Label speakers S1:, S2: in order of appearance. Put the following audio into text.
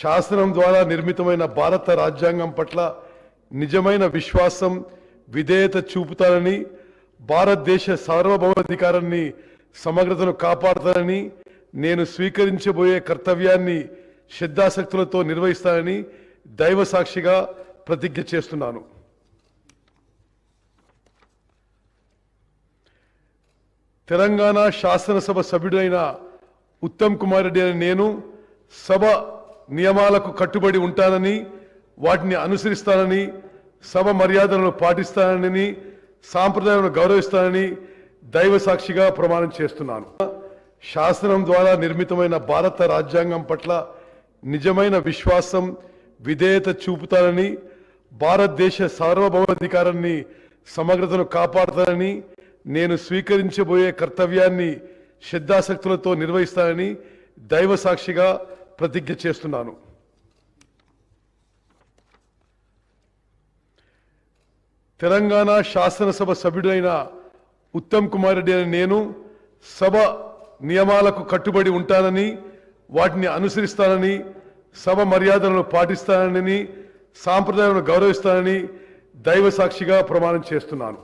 S1: శాసనం ద్వారా నిర్మితమైన భారత రాజ్యాంగం పట్ల నిజమైన విశ్వాసం విధేయత చూపుతానని భారతదేశ సార్వభౌమాధికారాన్ని సమగ్రతను కాపాడతానని నేను స్వీకరించబోయే కర్తవ్యాన్ని శ్రద్ధాశక్తులతో నిర్వహిస్తానని దైవ సాక్షిగా ప్రతిజ్ఞ చేస్తున్నాను. తెలంగాణ శాసనసభ సభ్యుడైన ఉత్తమ్ కుమార్ రెడ్డి అని నేను సభ నియమాలకు కట్టుబడి ఉంటానని వాటిని అనుసరిస్తానని సభ మర్యాదలను పాటిస్తానని సాంప్రదాయాలను గౌరవిస్తానని దైవ సాక్షిగా ప్రమాణం చేస్తున్నాను. శాసనం ద్వారా నిర్మితమైన భారత రాజ్యాంగం పట్ల నిజమైన విశ్వాసం విధేయత చూపుతానని భారతదేశ సార్వభౌమాధికారాన్ని సమగ్రతను కాపాడుతానని నేను స్వీకరించబోయే కర్తవ్యాన్ని శ్రద్ధాశక్తులతో నిర్వహిస్తానని దైవ సాక్షిగా ప్రతిజ్ఞ చేస్తున్నాను. తెలంగాణ శాసనసభ సభ్యుడైన ఉత్తమ్ కుమార్ రెడ్డి అని నేను సభ నియమాలకు కట్టుబడి ఉంటానని వాటిని అనుసరిస్తానని సభ మర్యాదలను పాటిస్తానని సాంప్రదాయాలను గౌరవిస్తానని దైవ సాక్షిగా ప్రమాణం చేస్తున్నాను.